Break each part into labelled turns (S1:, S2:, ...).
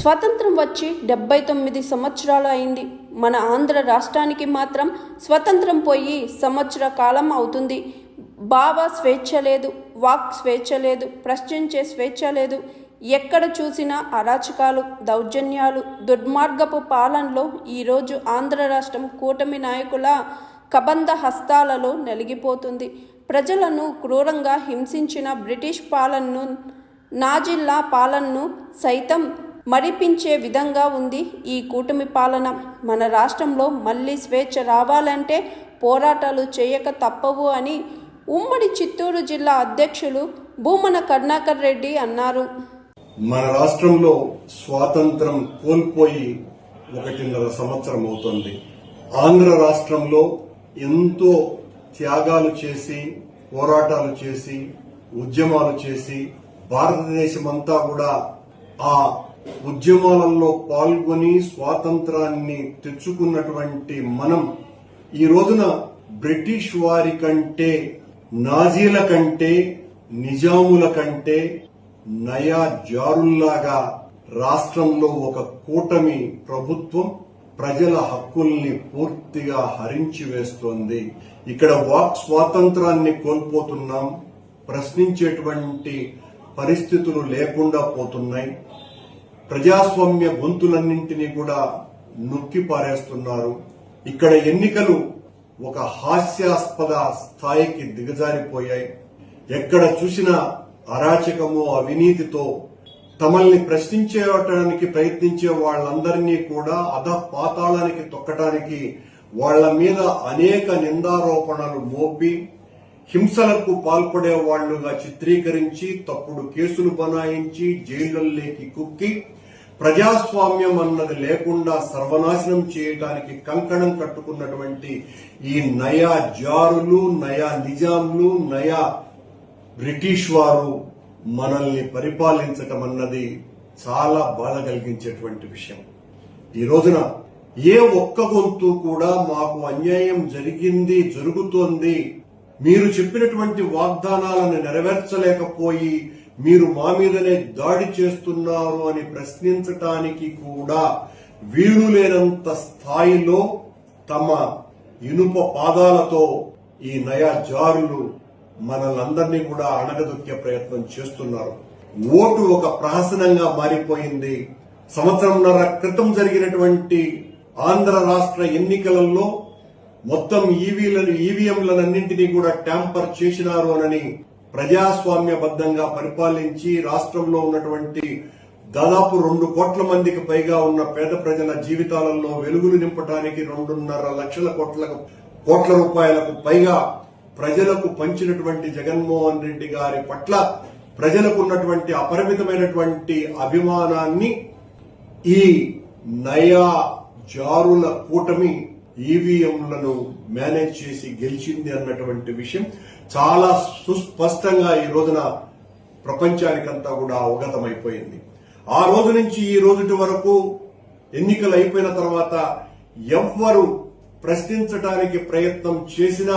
S1: స్వతంత్రం వచ్చి డెబ్బై తొమ్మిది సంవత్సరాలు అయింది. మన ఆంధ్ర రాష్ట్రానికి మాత్రం స్వతంత్రం పోయి సంవత్సర కాలం అవుతుంది. భావ స్వేచ్ఛ లేదు వాక్ స్వేచ్ఛ లేదు ప్రశ్నించే స్వేచ్ఛ లేదు. ఎక్కడ చూసినా అరాచకాలు దౌర్జన్యాలు దుర్మార్గపు పాలనలో ఈరోజు ఆంధ్ర రాష్ట్రం కూటమి నాయకుల కబంధ హస్తాలలో నలిగిపోతుంది. ప్రజలను క్రూరంగా హింసించిన బ్రిటిష్ పాలనను నాజిల్లా పాలనను సైతం మరిపించే విధంగా ఉంది ఈ కూటమి పాలన. మన రాష్ట్రంలో మళ్ళీ స్వేచ్ఛ రావాలంటే పోరాటాలు చేయక తప్పవు అని ఉమ్మడి చిత్తూరు జిల్లా అధ్యక్షులు భూమన కరుణాకర్ రెడ్డి అన్నారు.
S2: మన రాష్ట్రంలో స్వాతంత్రం కోల్పోయి ఒకటిన్నర సంవత్సరం అవుతుంది. ఆంధ్ర రాష్ట్రంలో ఎంతో త్యాగాలు చేసి పోరాటాలు చేసి ఉద్యమాలు చేసి భారతదేశమంతా కూడా ఆ ఉద్యమాలలో పాల్గొని స్వాతంత్రాన్ని తెచ్చుకున్నటువంటి మనం ఈ రోజున బ్రిటిష్ వారి కంటే నాజీల కంటే నిజాముల కంటే నయా జారుల్లాగా రాష్ట్రంలో ఒక కూటమి ప్రభుత్వం ప్రజల హక్కుల్ని పూర్తిగా హరించి వేస్తోంది. ఇక్కడ వాక్ స్వాతంత్రాన్ని కోల్పోతున్నాం ప్రశ్నించేటువంటి పరిస్థితులు లేకుండా పోతున్నాయి. ప్రజాస్వామ్య గొంతులన్నింటినీ కూడా నొక్కి పారేస్తున్నారు. ఇక్కడ ఎన్నికలు ఒక హాస్యాస్పద స్థాయికి దిగజారిపోయాయి. ఎక్కడ చూసినా అరాచకము అవినీతితో తమల్ని ప్రశ్నించేటానికి ప్రయత్నించే వాళ్ళందరినీ కూడా అధ పాతాళానికి తొక్కటానికి వాళ్ళ మీద అనేక నిందారోపణలు మోపి హింసలకు పాల్పడే వాళ్ళుగా చిత్రీకరించి తప్పుడు కేసులు బనాయించి జైళ్ళలోకి కుక్కి ప్రజాస్వామ్యం అన్నది లేకుండా సర్వనాశనం చేయటానికి కంకణం కట్టుకున్నటువంటి ఈ నయా జారులు నయా నిజాంలు నయా బ్రిటిష్ వారు మనల్ని పరిపాలించటం అన్నది చాలా బాధ కలిగించేటువంటి విషయం. ఈ రోజున ఏ ఒక్క గొంతు కూడా మాకు అన్యాయం జరిగింది జరుగుతోంది మీరు చెప్పినటువంటి వాగ్దానాలను నెరవేర్చలేకపోయి మీరు మా మీదనే దాడి చేస్తున్నారు అని ప్రశ్నించటానికి కూడా వీలు లేనంత స్థాయిలో తమ ఇనుప పాదాలతో ఈ నయా జారులు మనలందరినీ కూడా అణగదొక్కే ప్రయత్నం చేస్తున్నారు. ఓటు ఒక ప్రహసనంగా మారిపోయింది. సంవత్సరంన్నర క్రితం జరిగినటువంటి ఆంధ్ర రాష్ట్ర ఎన్నికలలో మొత్తం ఈవీలను ఈవీఎంలన్నింటినీ కూడా ట్యాంపర్ చేసినారు అనని ప్రజాస్వామ్యబద్ధంగా పరిపాలించి రాష్ట్రంలో ఉన్నటువంటి దాదాపు రెండు కోట్ల మందికి పైగా ఉన్న పేద ప్రజల జీవితాలలో వెలుగులు నింపడానికి రెండున్నర లక్షల కోట్లకు కోట్ల రూపాయలకు పైగా ప్రజలకు పంచినటువంటి జగన్మోహన్ రెడ్డి గారి పట్ల ప్రజలకు ఉన్నటువంటి అపరిమితమైనటువంటి అభిమానాన్ని ఈ నయా జారుల కూటమి ఈవీఎంలను మేనేజ్ చేసి గెలిచింది అన్నటువంటి విషయం చాలా సుస్పష్టంగా ఈ రోజున ప్రపంచానికంతా కూడా అవగతమైపోయింది. ఆ రోజు నుంచి ఈ రోజుటి వరకు ఎన్నికలు అయిపోయిన తర్వాత ఎవ్వరు ప్రశ్నించడానికి ప్రయత్నం చేసినా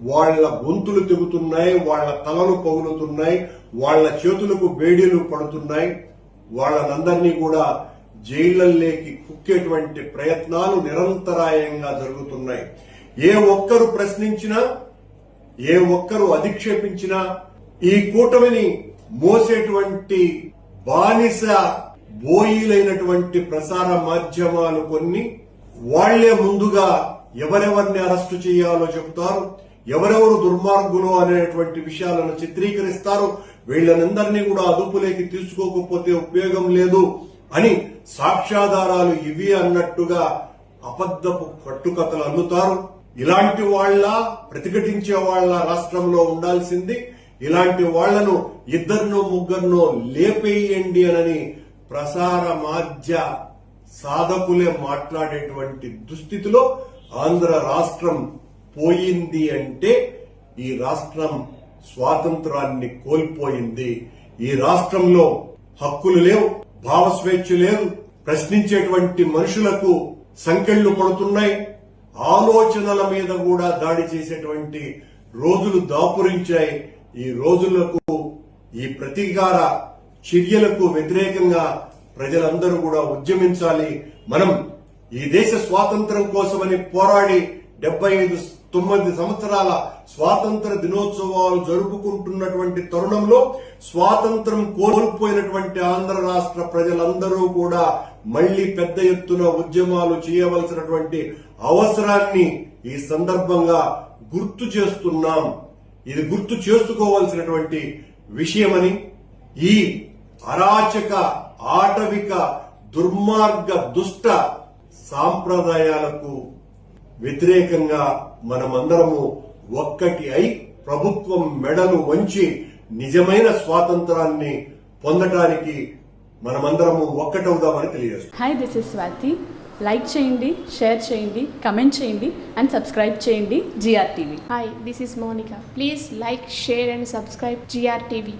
S2: వాళ్ళ గొంతులు తెగుతున్నాయి వాళ్ళ తలలు పగులుతున్నాయి వాళ్ళ చేతులకు బేడీలు పడుతున్నాయి. వాళ్ళనందరినీ కూడా జైళ్ళలోకి కుక్కేటువంటి ప్రయత్నాలు నిరంతరాయంగా జరుగుతున్నాయి. ఏ ఒక్కరు ప్రశ్నించినా ఏ ఒక్కరు అధిక్షేపించినా ఈ కూటమిని మోసేటువంటి బానిస బోయిలైనటువంటి ప్రసార మాధ్యమాలు కొన్ని వాళ్ళే ముందుగా ఎవరెవరిని అరెస్టు చేయాలో చెబుతారు ఎవరెవరు దుర్మార్గులు అనేటువంటి విషయాలను చిత్రీకరిస్తారు వీళ్ళనందరినీ కూడా అదుపులోకి తీసుకోకపోతే ఉపయోగం లేదు. అని సాక్ష్యాధారాలు ఇవి అన్నట్టుగా అబద్ధపు కట్టుకథలు అల్లుతారు. ఇలాంటి వాళ్ళ ప్రతిఘటించే వాళ్ళ రాష్ట్రంలో ఉండాల్సింది ఇలాంటి వాళ్ళను ఇద్దరినో ముగ్గురినో లేపేయండి అనని ప్రసార మాధ్య సాధకులే మాట్లాడేటువంటి దుస్థితిలో ఆంధ్ర రాష్ట్రం పోయింది అంటే ఈ రాష్ట్రం స్వాతంత్రాన్ని కోల్పోయింది. ఈ రాష్ట్రంలో హక్కులు లేవు. భావ స్వేచ్ఛ లేదు. ప్రశ్నించేటువంటి మనుషులకు సంఖ్యలు పడుతున్నాయి. ఆలోచనల మీద కూడా దాడి చేసేటువంటి రోజులు దాపురించాయి. ఈ రోజులకు ఈ ప్రతీకార చర్యలకు వ్యతిరేకంగా ప్రజలందరూ కూడా ఉద్యమించాలి. మనం ఈ దేశ స్వాతంత్రం కోసమని పోరాడి డెబ్బై ఐదు తొమ్మిది సంవత్సరాల స్వాతంత్ర దినోత్సవాలు జరుపుకుంటున్నటువంటి తరుణంలో స్వాతంత్రం కోల్పోయినటువంటి ఆంధ్ర రాష్ట్ర ప్రజలందరూ కూడా మళ్ళీ పెద్ద ఎత్తున ఉద్యమాలు చేయవలసినటువంటి అవసరాన్ని ఈ సందర్భంగా గుర్తు చేస్తున్నాం. ఇది గుర్తు చేసుకోవలసినటువంటి విషయమని ఈ అరాచక ఆటవిక దుర్మార్గ దుష్ట సాంప్రదాయాలకు వ్యతిరేకంగా మనమందరము ఒక్కటి అయి ప్రభుత్వం మెడలు వంచి నిజమైన స్వాతంత్రాన్ని పొందటానికి మనమందరము ఒక్కటవుదామని తెలియజేస్తున్నాం
S3: hi this is Swathi like చేయండి షేర్ చేయండి కమెంట్ చేయండి అండ్ సబ్స్క్రైబ్ చేయండి GR TV
S4: Hi, this is Monica. Please like, share, and subscribe GRTV.